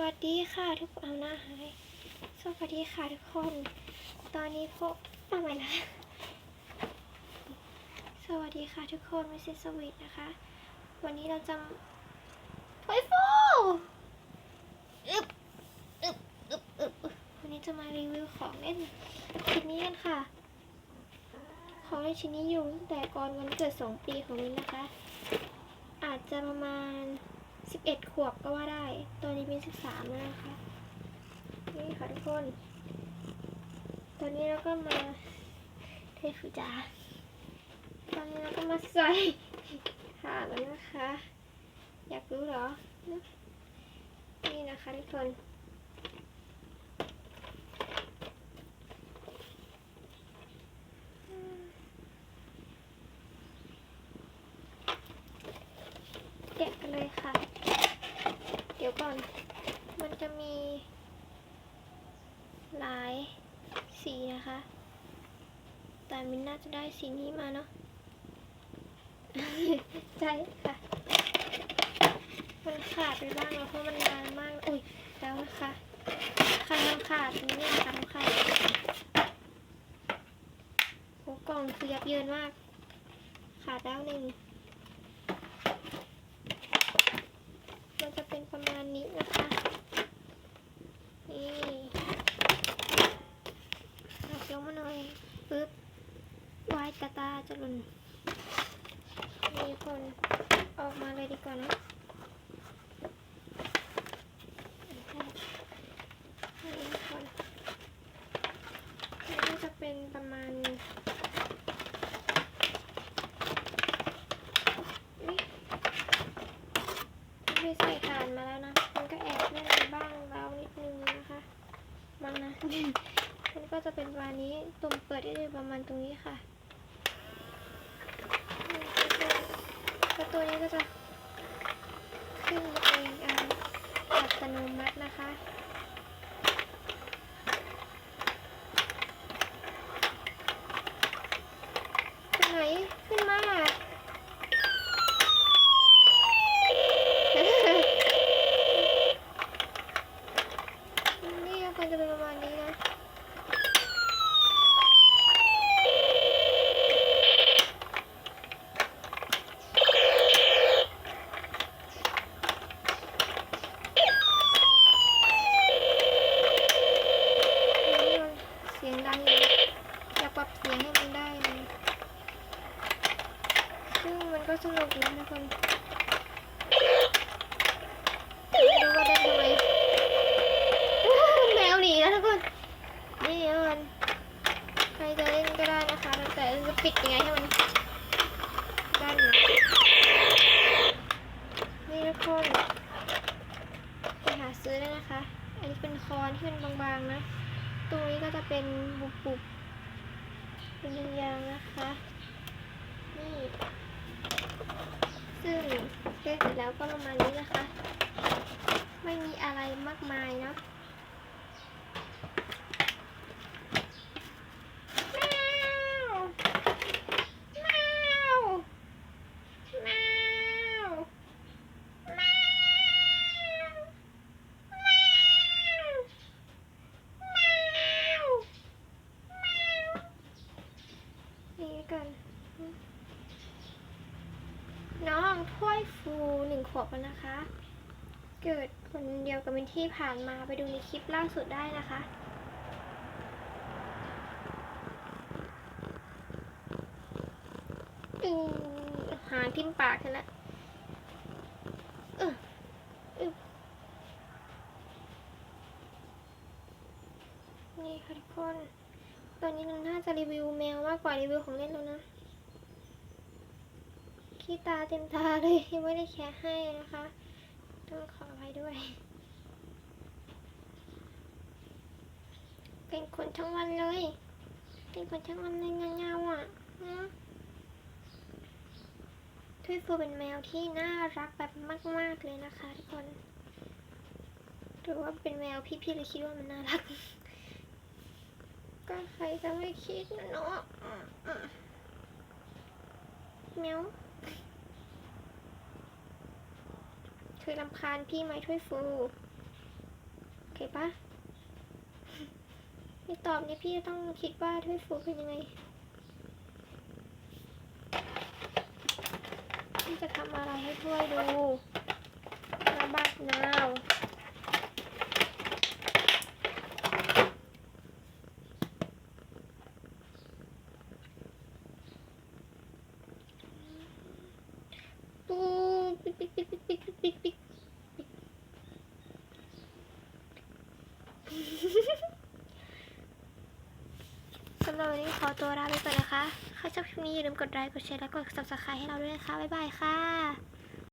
วัสดีค่ะทุกคนเอาหน้าหายสวัสดีค่ะทุกคน ตอนนี้พบทำไมนะ สวัสดีค่ะทุกคนมิสซิสวีทนะคะ วันนี้เราจะเฮ้ยฟูอึบอึบอึบอึบอึบวันนี้จะมารีวิวของเล่นชิ้นนี้กันค่ะ ของเล่นชิ้นนี้อยู่ตั้งแต่ก่อนวันเกิดสองปีของมินนะคะ อาจจะประมาณ สิบเอ็ดขวบก็ว่าได้ ตอนนี้เป็น13แล้วนะคะ นี่ค่ะทุกคน ตอนนี้เราก็มาเทฟูจาตอนนี้เราก็มาใส่ถ่าแล้วนะคะ อยากรู้เหรอ นี่นะคะทุกคน แกะกันเลยค่ะ เดี๋ยวก่อน มันจะมี หลายสีนะคะ แต่มินน่าจะได้สีนี้มาเนาะใช่ค่ะ มันขาดไปบ้างแล้วเพราะมันนานมาก อุ้ยแล้วนะคะขาดทำขาดนี่เนี่ยค่ะทำขาดโอ้กล่องคือยับเยินมาก ขาดแล้วหนึ่ง มันจะเป็นประมาณนี้นะคะ นี่เราเคี้ยวมาหน่อยปึ๊บ วาตาจะหล่นมีคนออกมาเลยดีกว่านะมีคนนี่ก็จะเป็นประมาณนี่ไม่ใส่ฐานมาแล้วนะ มันก็แอบเล่นบ้างแล้วนิดนึงนะคะมั้งนะ มันก็จะเป็นประมาณนี้ตุ่มเปิดได้ประมาณตรงนี้ค่ะแล้ว ตัวนี้ก็จะขึ้นเองอัตโนมัตินะคะ ตรงไหนขึ้นมา นี่ก็ควรจะเป็นประมาณนี้นะ นี่มันเสียงดังอยู่อยากปรับ เสียงให้มันได้ ซึ่งมันก็สนุกนะทุกคนไม่รู้ว่าได้ทำไมแมวหนีแล้วทุกคน นี่มันใครจะเล่นก็ได้นะคะ แต่จะปิดยังไงให้มันได้นะนี่ทุกคนไปหาซื้อได้นะคะ อันนี้เป็นคอนที่เป็นบางๆนะตรงนี้ก็จะเป็นบุบๆ เป็นยางๆนะคะ นี่ ซึ่งเล่นเสร็จแล้วก็ประมาณนี้นะคะ ไม่มีอะไรมากมายเนาะ แมว แมว แมว แมว แมว แมว แมว นี่กัน น้ องถ้วยฟูหนึ่งขวบแล้วนะคะ เกิดคนเดียวกับเป็นที่ผ่านมาไปดูในคลิปล่าสุดได้นะคะอืมหางทิ่มปากฉันละเออเออนี่ค่ะทุกคน ตอนนี้เราน่าจะรีวิวแมวมากกว่ารีวิวของเล่นแล้วนะ ขี้ตาเต็มตาเลยยังไม่ได้แคะให้นะคะ ต้องขออภัยด้วย เป็นคนทั้งวันเลย เป็นคนทั้งวันเลยเงาๆอะอืมทวิตฟูเป็นแมวที่น่ารักแบบมาก ๆเลยนะคะทุกคนหรือว่าเป็นแมวพี่ๆเลยคิดว่ามันน่ารัก ก็ใครจะไม่คิดนะเนาะแมว เคยรำคาญพี่ไหมทวิตฟู โอเคปะไม่ตอบเนี่พี่ต้องคิดว่าถ้วยฟูเป็นยังไง พี่จะทำอะไรให้ถ้วยดูนาบักนาวปูปิ๊กปิ๊กปิ๊กปิ๊กปิ๊กปิ๊กปิ๊กปิ๊กสำหรับวันนี้ ขอตัวลาไปก่อนนะคะ ใครชอบคลิปนี้อย่าลืมกดไลค์ กดแชร์ และกด subscribe ให้เราด้วยนะคะ บ๊ายบายค่ะ